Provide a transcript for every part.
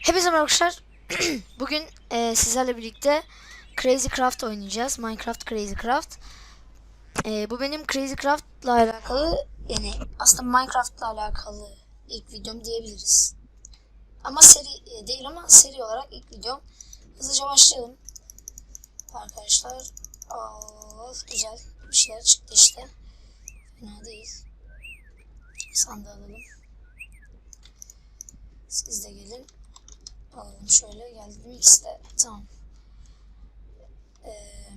Hepinize merhaba arkadaşlar. Bugün e, sizlerle birlikte Crazy Craft oynayacağız. Minecraft Crazy Craft. E, bu benim Crazy Craft'la alakalı yani aslında Minecraft'la alakalı ilk videom diyebiliriz. Ama seri e, değil ama seri olarak ilk videom. Hızlıca başlayalım. Arkadaşlar. Of, güzel bir şeyler çıktı işte. Fena değil. Sandığı alalım. Siz de gelin. Alalım şöyle geldim ikisi de tamam. Ee,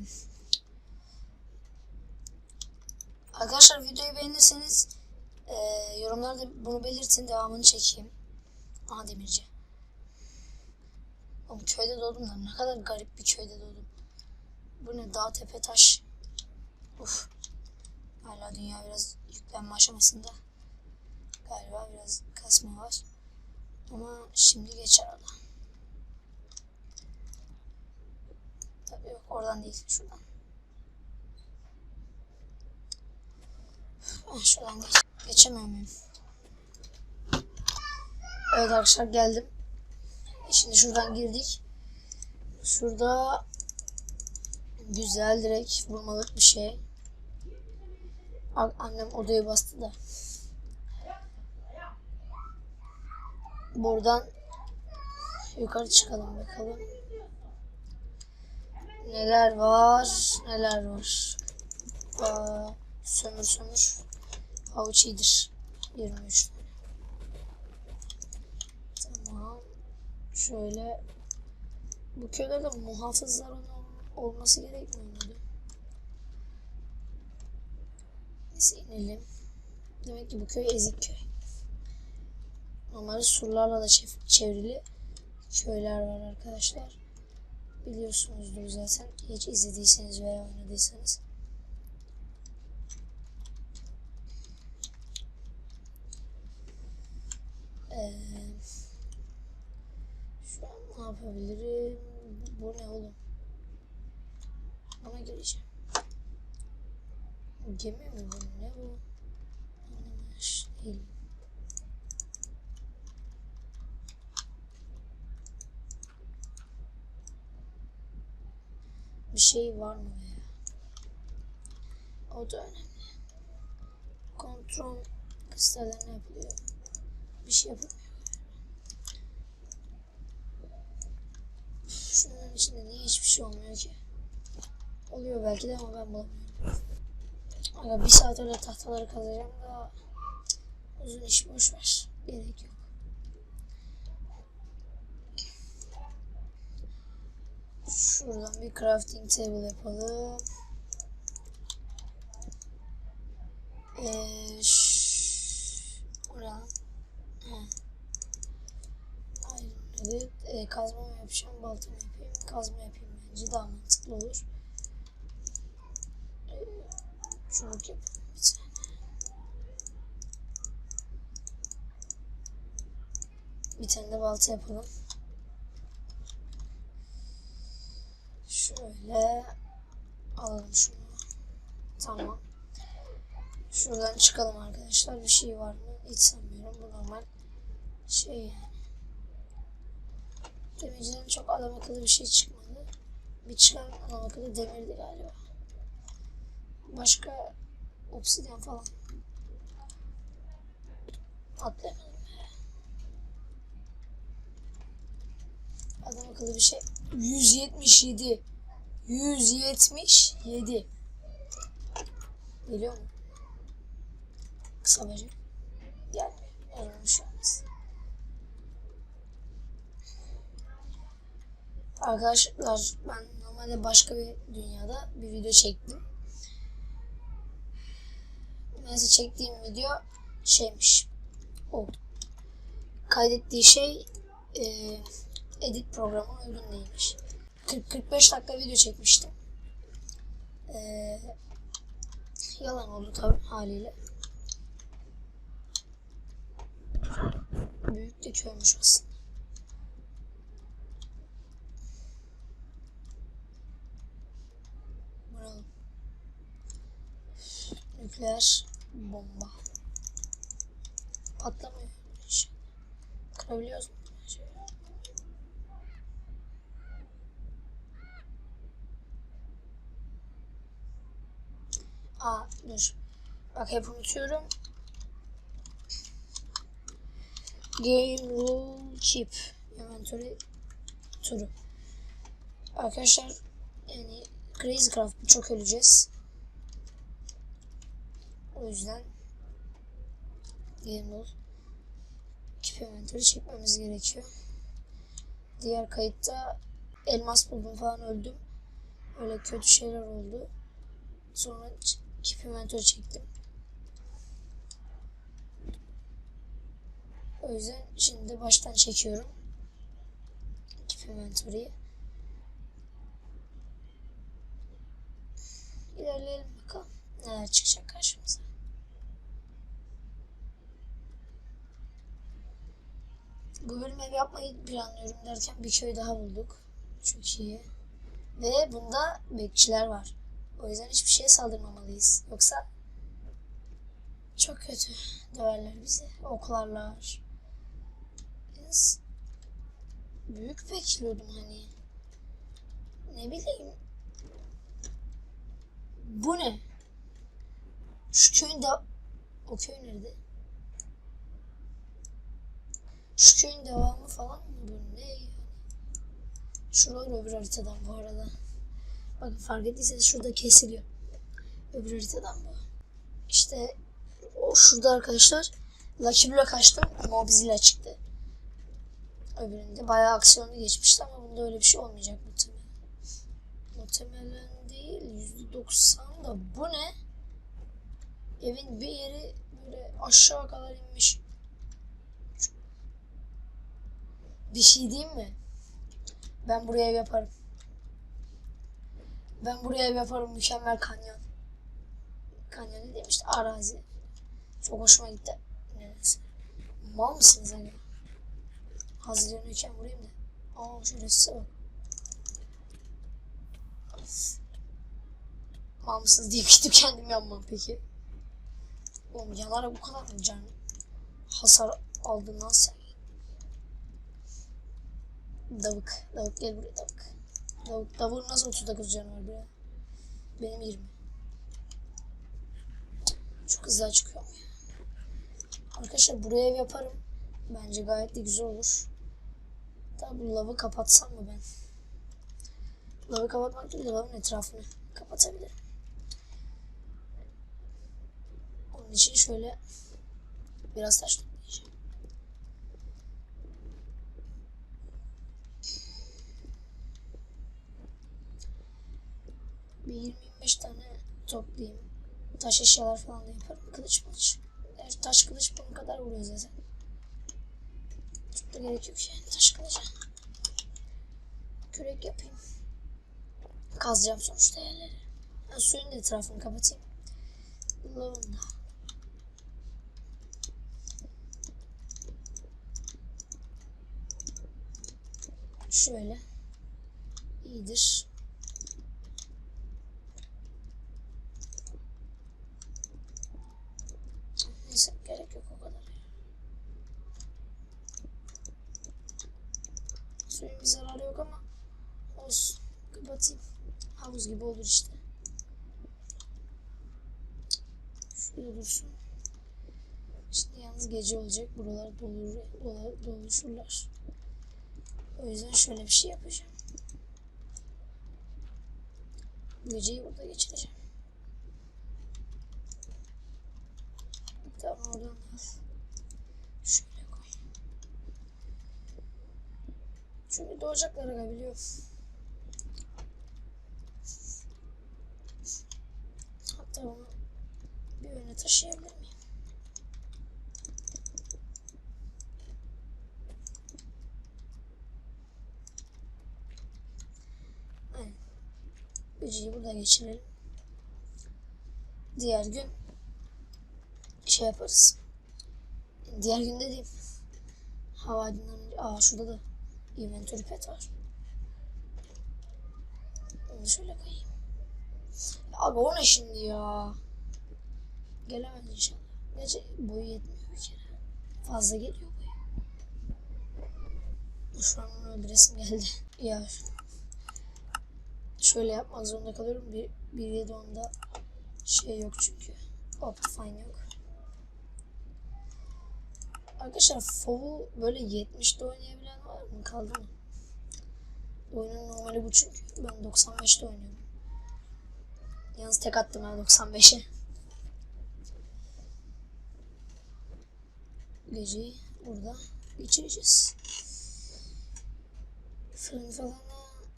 arkadaşlar videoyu beğenirseniz e, yorumlarda bunu belirtin devamını çekeyim. Aha demirci. Oğlum köyde doğdum da ne kadar garip bir köyde doğdum. Bu ne dağ tepe taş. Uf. Hala dünya biraz yüklenme aşamasında. Galiba biraz kasma var. Ama şimdi geçer o Tabii yok oradan değil şuradan. Ah, şuradan geç. Geçemiyor muyum? Evet arkadaşlar geldim. Şimdi şuradan girdik. Şurada güzel direkt vurmalık bir şey. Annem odayı bastı da. Buradan yukarı çıkalım bakalım. Neler var, neler var. Aa, sömür sömür. Havuç iyidir. 23 tane. Tamam. Şöyle. Bu köylerde muhafızlar olması gerekmiyor muydu? Neyse inelim. Demek ki bu köy ezik köy. Normalde surlarla da çev- çevrili köyler var arkadaşlar. Biliyorsunuzdur zaten. Hiç izlediyseniz veya oynadıysanız. Ee, şu an ne yapabilirim? Bu ne oğlum? Ona gireceğim. Gemi mi bu? Ne bu? Anlamış değilim. Şey var mı veya? O da önemli. Kontrol kristallerine yapılıyor. Bir şey yapılmıyor. Şunların içinde niye hiçbir şey olmuyor ki? Oluyor belki de ama ben bulamıyorum. Aga bir saat öyle tahtaları kazacağım da uzun iş boş ver. Gerek yok. Şuradan bir crafting table yapalım. Ee. He. Ayrılmadı. Ee, kazma mı yapacağım, balta mı yapayım? Kazma yapayım bence daha mantıklı olur. Ee, çubuk yapalım bir tane. Bir tane de balta yapalım. Şöyle alalım şunu. Tamam. Şuradan çıkalım arkadaşlar. Bir şey var mı? Hiç sanmıyorum. Bu normal şey yani. Demirciden çok adam akıllı bir şey çıkmadı. Bir çıkan adam akıllı demirdi galiba. Başka obsidyen falan. Atlayamadım. Adam akıllı bir şey. 177. 177. Geliyor mu? Kısa bacı. Gelmiyor. Olmaz. Arkadaşlar ben normalde başka bir dünyada bir video çektim. Neyse çektiğim video şeymiş. O. Kaydettiği şey eee edit programına uygun değilmiş. 40-45 dakika video çekmiştim. Ee, yalan oldu tabi haliyle. Büyük de köymüş aslında. Nükleer bomba. Patlamıyor. Kırabiliyoruz mu? Şöyle. Aa dur. Bak hep unutuyorum. Game rule chip. Inventory turu. Arkadaşlar yani Crazy Craft çok öleceğiz. O yüzden Game rule chip inventory çekmemiz gerekiyor. Diğer kayıtta elmas buldum falan öldüm. Öyle kötü şeyler oldu. Sonra keep inventory çektim. O yüzden şimdi de baştan çekiyorum. Keep inventory'yi. İlerleyelim bakalım. Neler çıkacak karşımıza. Bu bölüm ev yapmayı planlıyorum derken bir köy daha bulduk. Çok iyi. Ve bunda bekçiler var. O yüzden hiçbir şeye saldırmamalıyız. Yoksa çok kötü döverler bizi. Oklarlar. Biz büyük bekliyordum hani. Ne bileyim. Bu ne? Şu köyün de... O köy nerede? Şu köyün devamı falan mı bu? Ne? Şuralar öbür haritadan bu arada. Bakın fark ettiyseniz şurada kesiliyor. Öbür haritadan bu. İşte o şurada arkadaşlar. Lucky Block açtım. Mobzilla çıktı. Öbüründe bayağı aksiyonlu geçmişti ama bunda öyle bir şey olmayacak muhtemelen. Muhtemelen değil. %90 da bu ne? Evin bir yeri böyle aşağı kadar inmiş. Bir şey diyeyim mi? Ben buraya ev yaparım. Ben buraya ev yaparım. Mükemmel kanyon. Kanyon ne demişti? Arazi. Çok hoşuma gitti. Neyse. Mal mısınız hani? Hazırlanıyorken vurayım da. Aa şöyle size bak. Mısınız deyip gidip kendim yanmam peki. Oğlum yanara bu kadar mı can hasar aldın lan sen? Davuk. Davuk gel buraya davuk. Davuk. Davuğun nasıl 39 canı var bre? Benim 20. Çok hızlı çıkıyorum ya. Arkadaşlar buraya ev yaparım. Bence gayet de güzel olur. Tabi bu lavı kapatsam mı ben? Lavı kapatmak değil de lavın etrafını kapatabilirim. Onun için şöyle biraz taş toplayacağım. Bir 20-25 tane toplayayım. Taş eşyalar falan da yaparım. Kılıç. Gerçi taş kılıç bunun kadar vuruyor zaten. Çok da gerek yok yani taş kılıca. Kürek yapayım. Kazacağım sonuçta yerleri. Ben suyun da etrafını kapatayım. Lavın da. Şöyle. İyidir. Neyse gerek yok o kadar. ya. Suyun bir zararı yok ama olsun. Kapatayım. Havuz gibi olur işte. Şurada dursun. Şimdi yalnız gece olacak. Buralar dolur, dolar, doluşurlar. O yüzden şöyle bir şey yapacağım. Geceyi burada geçireceğim. Tamam oradan al. Şöyle koy. Çünkü doğacaklar aga biliyorum. Bunu bir öne taşıyabilir miyim? Geceyi burada geçirelim. Diğer gün şey yaparız. Diğer gün dediğim hava aydınlanınca aa şurada da inventory pet var. Onu şöyle koyayım. Abi o ne şimdi ya? Gelemez inşallah. Gerçi boyu yetmiyor bir kere. Fazla geliyor boyu. Şu an onu öldüresim geldi. Ya şöyle yapmak zorunda kalıyorum. Bir, bir yedi onda Şey yok çünkü. Optifine yok. Arkadaşlar FOV'u böyle 70'te oynayabilen var mı? Kaldı mı? Oyunun normali bu çünkü. Ben 95'te oynuyorum. Yalnız tek attım ben 95'e. Geceyi burada geçireceğiz. Fırın falan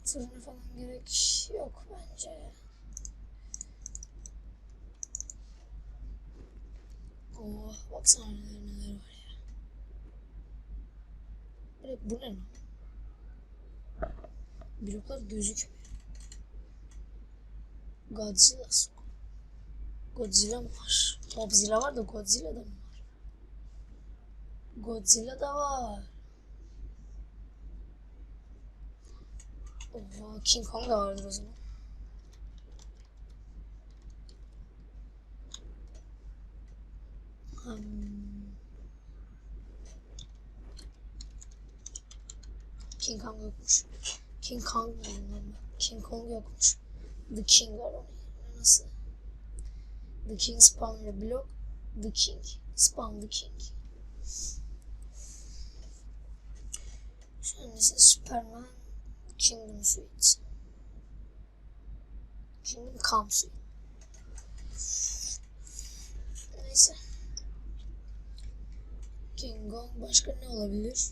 fırına falan gerek yok bence. Oh baksana neler neler var ya. Böyle bu ne lan? Bloklar gözükmüyor. Godzilla Godzilla mı var? Godzilla var da Godzilla da mı var? Godzilla da var. Oha King Kong da vardır o zaman. Hmm. King Kong yokmuş. King Kong? King Kong yokmuş. The King var onun. Nasıl? The King Spawner Block. The King. Spawn the King. An ise Superman Kingdom Suite. Kingdom Come Suite. Neyse. King Kong başka ne olabilir?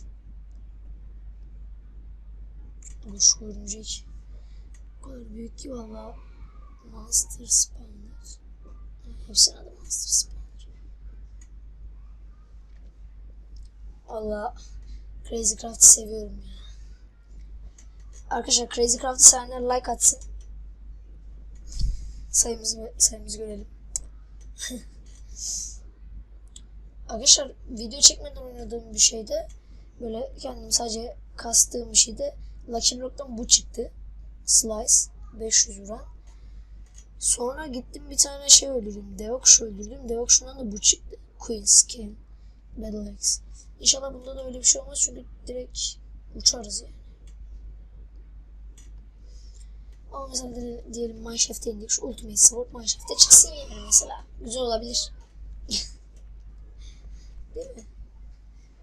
Bu şu örümcek. Kadar büyük ki valla. Monster Spawner. Hepsinin adı Monster Spawner. Valla Crazy Craft'ı seviyorum ya. Arkadaşlar Crazy Craft'ı sevenler like atsın. Sayımızı, sayımızı görelim. Arkadaşlar video çekmeden oynadığım bir şeyde böyle kendim sadece kastığım bir şeyde Lucky Block'tan bu çıktı. Slice 500 vuran. Sonra gittim bir tane şey öldürdüm. Deoxş öldürdüm. Deoxş'undan da bu çıktı. Queen Skin. Battle Axe. İnşallah bunda da öyle bir şey olmaz çünkü direkt uçarız yani. Ama mesela diyelim Mineshaft'e indik. Şu Ultimate Sword Mineshaft'e çıksın yani mesela. Güzel olabilir. Değil mi?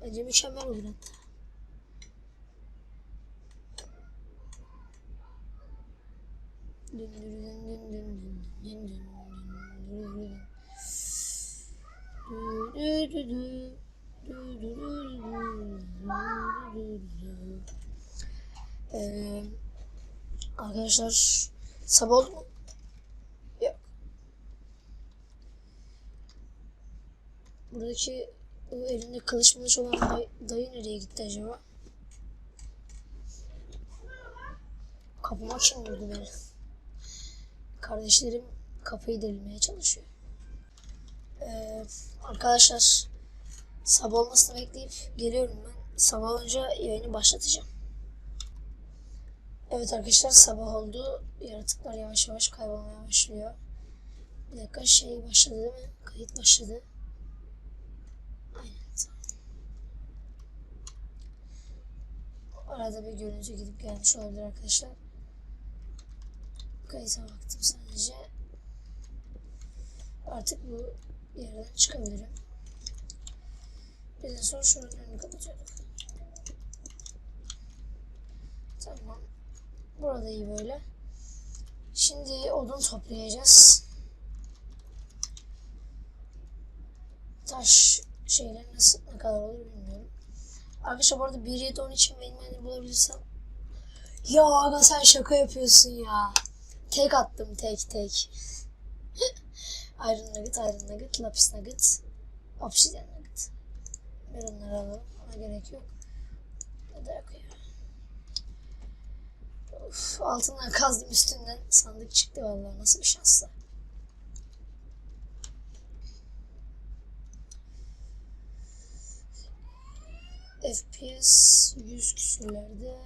Bence mükemmel olur hatta. Ee, Arkadaşlar sabah oldu mu? Yok. Buradaki bu elinde kılıç mılıç olan day- dayı nereye gitti acaba? Kapıma kim vurdu beni? Kardeşlerim kapıyı delimeye çalışıyor. Ee, arkadaşlar sabah olmasını bekleyip geliyorum ben. Sabah olunca yayını başlatacağım. Evet arkadaşlar sabah oldu. Yaratıklar yavaş yavaş kaybolmaya başlıyor. Bir dakika şey başladı değil mi? Kayıt başladı. Aynen tamam. Arada bir görüntü gidip gelmiş olabilir arkadaşlar. Kayıta baktım sadece. Artık bu yerden çıkabilirim. Bizden sonra şuranın önünü kapatıyorduk. Tamam. Burada iyi böyle. Şimdi odun toplayacağız. Taş şeyler nasıl ne kadar olur bilmiyorum. Arkadaşlar bu arada 1.7.10 için mainline'ı bulabilirsem. Ya aga sen şaka yapıyorsun ya. Tek attım tek tek. Iron Nugget, Iron Nugget, Lapis Nugget, Obsidian Nugget. Ben onları alalım. Ona gerek yok. Ne de. Of, altından kazdım üstünden sandık çıktı vallahi nasıl bir şansla. FPS 100 küsürlerde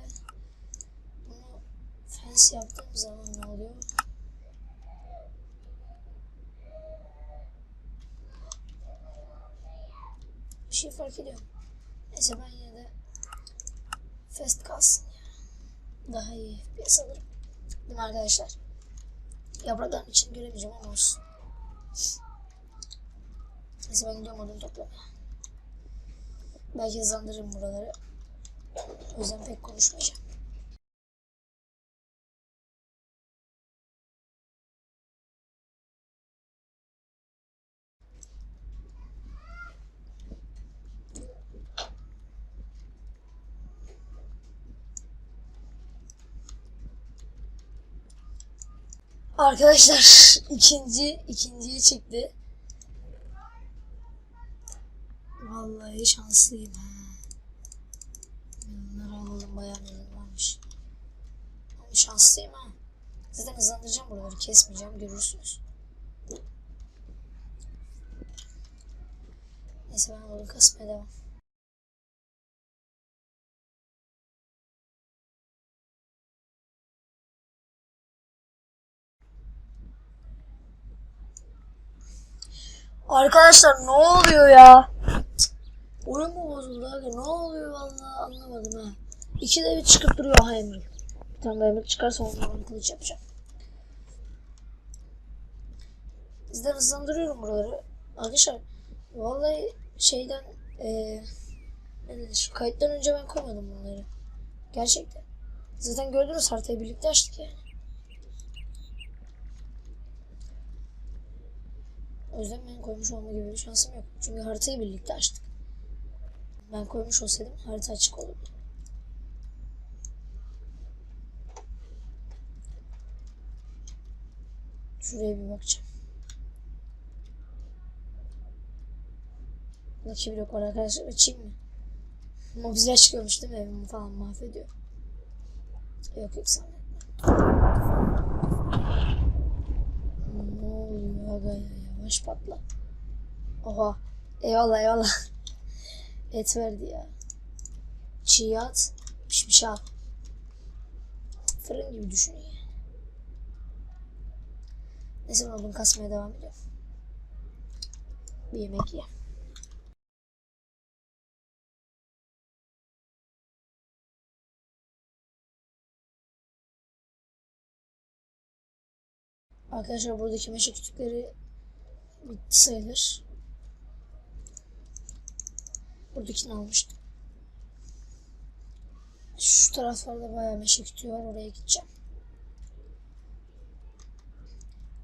fence yaptığım zaman ne oluyor? Bir şey fark ediyorum. Neyse ben yine de fast kalsın ya daha iyi FPS alırım. Değil mi arkadaşlar? Yaprakların için göremeyeceğim ama olsun. Neyse ben gidiyorum odun toplamaya. Belki hızlandırırım buraları. O yüzden pek konuşmayacağım. Arkadaşlar ikinci ikinciyi çıktı. Vallahi şanslıyım. Bunları alalım bayağı melon varmış. Ama şanslıyım ha. Zaten hızlandıracağım buraları kesmeyeceğim görürsünüz. Neyse ben odun kasmaya devam. Arkadaşlar ne oluyor ya? Oyun mu bozuldu abi? Ne oluyor vallahi anlamadım ha. İkide bir çıkıp duruyor ha Emre. Bir tane daha Emre çıkarsa ondan kılıç yapacağım. Bizden hızlandırıyorum buraları. Arkadaşlar vallahi şeyden eee ne denir? Kayıttan önce ben koymadım bunları. Gerçekten. Zaten gördünüz haritayı birlikte açtık yani. O yüzden ben koymuş olma gibi bir şansım yok. Çünkü haritayı birlikte açtık. Ben koymuş olsaydım harita açık olurdu. Şuraya bir bakacağım. Lucky blok var arkadaşlar. Açayım mı? Mobizler çıkıyormuş değil mi? Evimi falan mahvediyor. Yok yok sanmıyorum. Ne oluyor aga ya? Yavaş patla. Oha. Eyvallah eyvallah. Et verdi ya. Çiğ at. Pişmiş al. Fırın gibi düşünün yani. Neyse ben odun kasmaya devam ediyorum. Bir yemek ye. Arkadaşlar buradaki meşe kütükleri bitti sayılır. Buradakini almıştım. Şu taraflarda bayağı meşe var. Oraya gideceğim.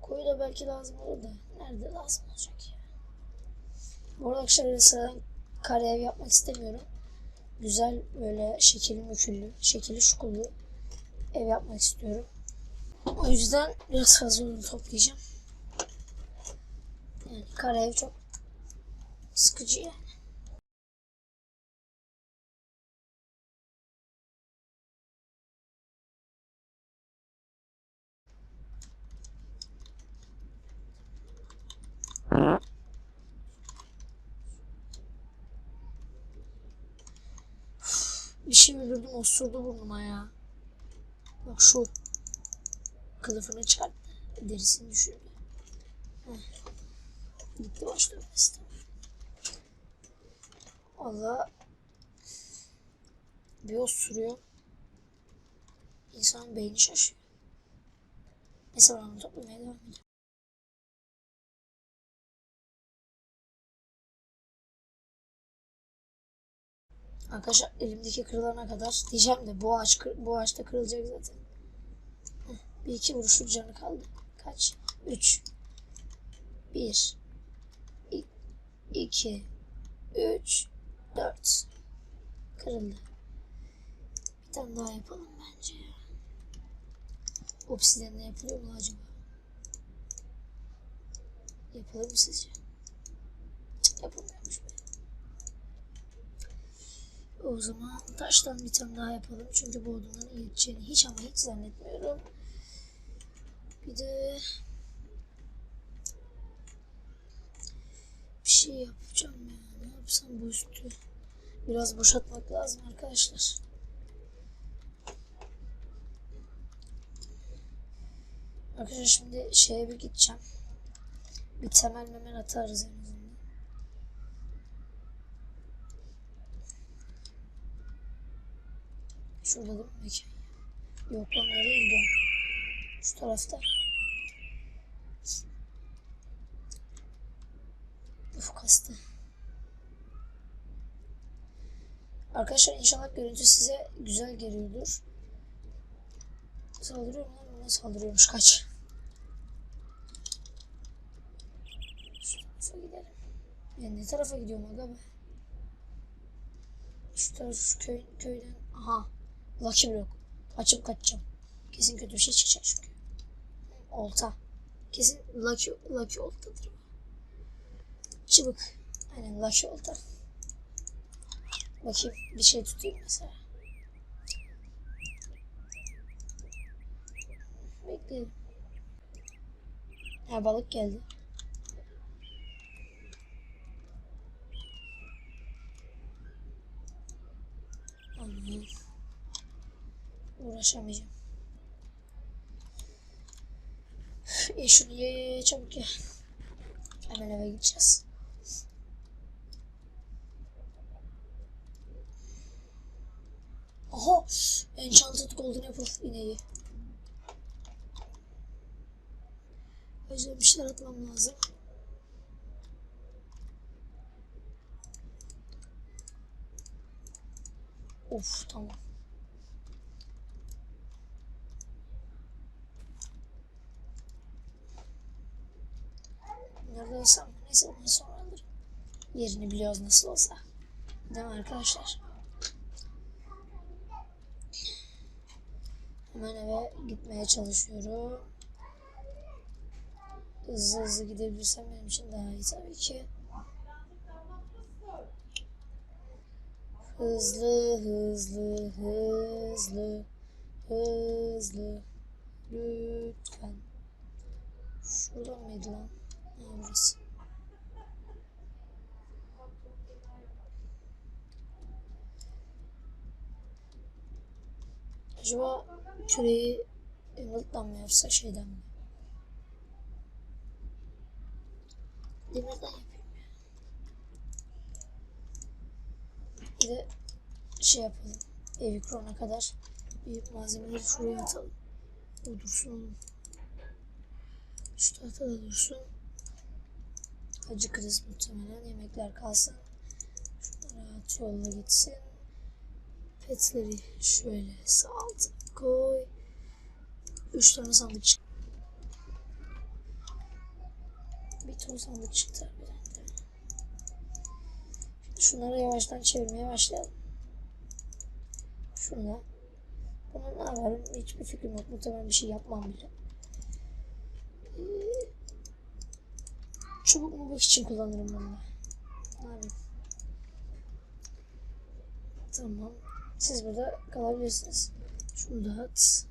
Koyu da belki lazım olur da. Nerede lazım olacak ya? Bu arada öyle sıradan kare ev yapmak istemiyorum. Güzel böyle şekilli müküllü, şekilli şukullu ev yapmak istiyorum. O yüzden biraz fazla toplayacağım. Kare ev çok sıkıcı yani. Bir şey öldürdüm osurdu burnuma ya. Bak şu kılıfını çıkarttı. Derisini düşürdü. Heh. Gitti baş dönmesi. Valla bir osuruyor. İnsanın beyni şaşıyor. Ben onu toplamaya devam edeceğim. Arkadaşlar elimdeki kırılana kadar diyeceğim de bu ağaç bu ağaçta kırılacak zaten. Bir iki vuruşluk canı kaldı. Kaç? Üç. Bir. İ- iki. Üç. Dört. Kırıldı. Bir tane daha yapalım bence ya. Obsidian'la yapılıyor mu acaba? Yapılır mı sizce? Yapılmıyormuş be. O zaman taştan bir tane daha yapalım. Çünkü bu odunların yeteceğini hiç ama hiç zannetmiyorum. Bir de bir şey yapacağım ya. Ne yapsam bu üstü biraz boşaltmak lazım arkadaşlar. Arkadaşlar şimdi şeye bir gideceğim. Bir temel memel atarız en azından. Şurada değil mi? Yok lan nereye gidiyorum? Şu tarafta. Ufuk hasta. Arkadaşlar inşallah görüntü size güzel geliyordur. Saldırıyor mu? Buna saldırıyormuş kaç. Şu tarafa gidelim. Ben ne tarafa gidiyorum aga be? Şu taraf köy, köyden. Aha. Lucky Block. Açıp kaçacağım. Kesin kötü bir şey çıkacak çünkü. Olta. Kesin Lucky, Lucky oltadır bu. Çıbık. Aynen Lucky olta. Bakayım bir şey tutayım mesela. Bekleyelim. Ha balık geldi. Aman. Uğraşamayacağım. E ye çabuk ye. Hemen eve gideceğiz. Aha! Enchanted Golden Apple ineği. Yüzden bir şeyler atmam lazım. Of tamam. Nerede olsam neyse ondan sonra alırım. Yerini biliyoruz nasıl olsa. Değil mi arkadaşlar? Hemen eve gitmeye çalışıyorum. Hızlı hızlı gidebilirsem benim için daha iyi tabii ki. Hızlı hızlı hızlı hızlı lütfen. Şuradan mıydı lan? Ha, burası. Acaba küreyi Emerald'dan mı yapsa şeyden mi? Demirden yapayım ya. Bir de şey yapalım. Evi kurana kadar bir malzemeleri şuraya atalım. O dursun. Şu tahtada dursun. Acı kriz muhtemelen. Yemekler kalsın. Şunları at yolla gitsin. Petleri şöyle altına koy. Üç tane sandık çıktı. Bir ton sandık çıktı harbiden de. Şunları yavaştan çevirmeye başlayalım. Şuna. Bunu ne yaparım hiçbir fikrim yok. Muhtemelen bir şey yapmam bile. Çubuk mubuk için kullanırım bunu. Ne yapayım? Tamam. Siz burada kalabilirsiniz. Şunu da at.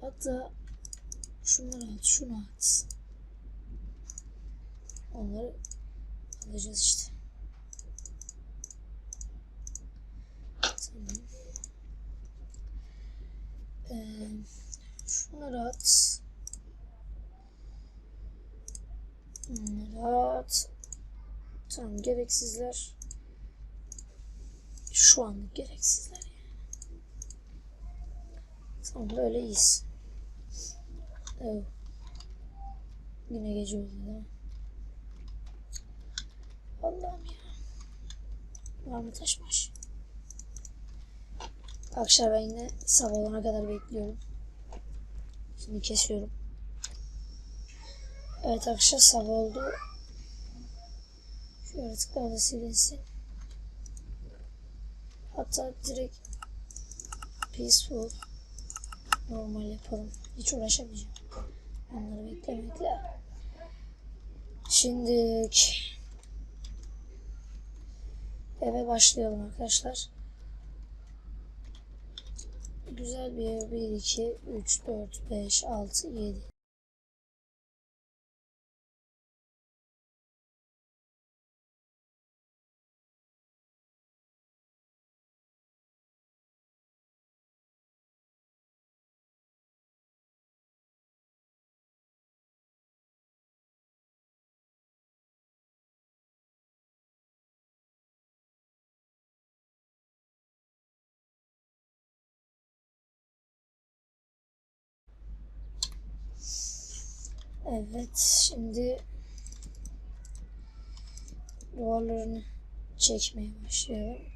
Hatta şunları at, şunu at. Onları alacağız işte. Tamam. Ee, şunları at. Bunları at. Tamam gereksizler. Şu anlık gereksizler yani. Tamam böyle iyiyiz. Evet. Yine gece oldu değil mi? Allah'ım ya. Var mı taş baş? Akşam ben yine sabah olana kadar bekliyorum. Şimdi kesiyorum. Evet akşam sabah oldu. Şu yaratıklar da silinsin. Hatta direkt peaceful normal yapalım. Hiç uğraşamayacağım. Onları beklemekle. Şimdi eve başlayalım arkadaşlar. Güzel bir ev. 1, 2, 3, 4, 5, 6, 7. Evet şimdi duvarlarını çekmeye başlayalım.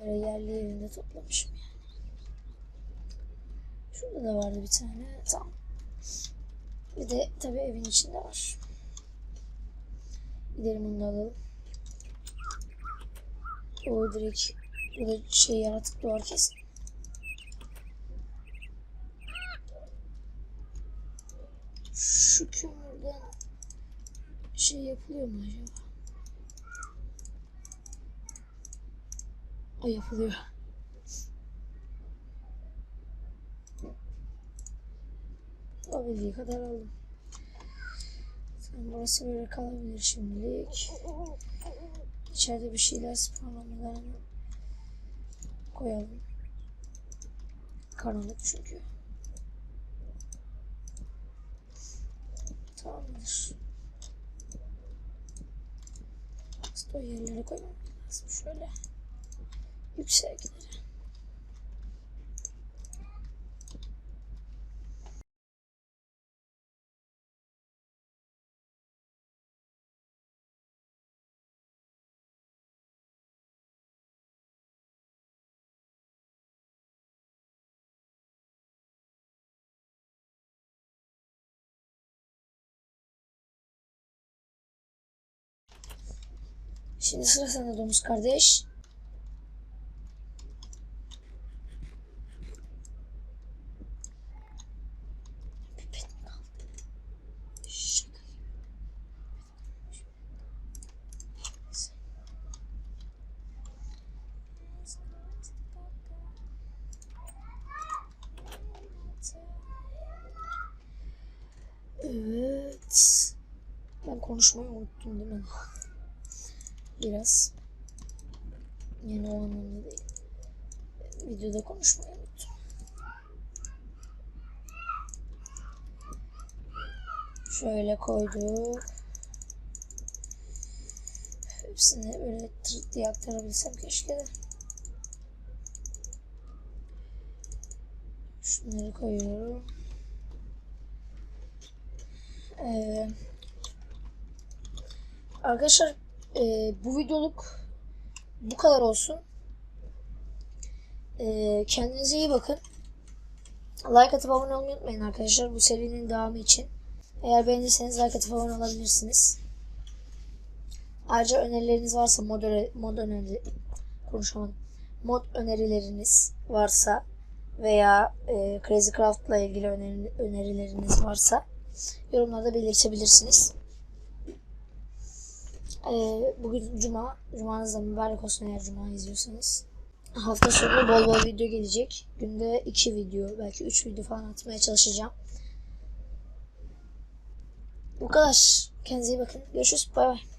Böyle yerli yerinde toplamışım yani. Şurada da vardı bir tane. Tamam. Bir de tabii evin içinde var. Gidelim onu da alalım. O direkt burada şey yaratık doğar kesin. Şu kömürden şey yapılıyor mu acaba? Ay yapılıyor. Olabildiği kadar aldım. Sen burası böyle kalabilir şimdilik. İçeride bir şeyler spawnlamadan koyalım. Karanlık çünkü. Tamamdır. Aslında o yerlere koymam lazım. Şöyle yüksekleri. Şimdi sıra sende domuz kardeş. Pipet kaldı. Şaka gibi. Evet. Ben konuşmayı unuttum değil mi? Biraz. Yani o anlamda değil. Videoda konuşmayı unuttum. Şöyle koyduk. Hepsini böyle tırt diye aktarabilsem keşke de. Şunları koyuyorum. Ee, arkadaşlar e, bu videoluk bu kadar olsun. E, kendinize iyi bakın. Like atıp abone olmayı unutmayın arkadaşlar bu serinin devamı için. Eğer beğendiyseniz like atıp abone olabilirsiniz. Ayrıca önerileriniz varsa mod, mod öneri konuşamadım. Mod önerileriniz varsa veya e, Crazy Craft'la ilgili öneri- önerileriniz varsa yorumlarda belirtebilirsiniz. Ee, bugün cuma. Cumanız da mübarek olsun eğer cuma izliyorsanız. Hafta sonu bol bol video gelecek. Günde 2 video belki 3 video falan atmaya çalışacağım. Bu kadar. Kendinize iyi bakın. Görüşürüz. Bay bay.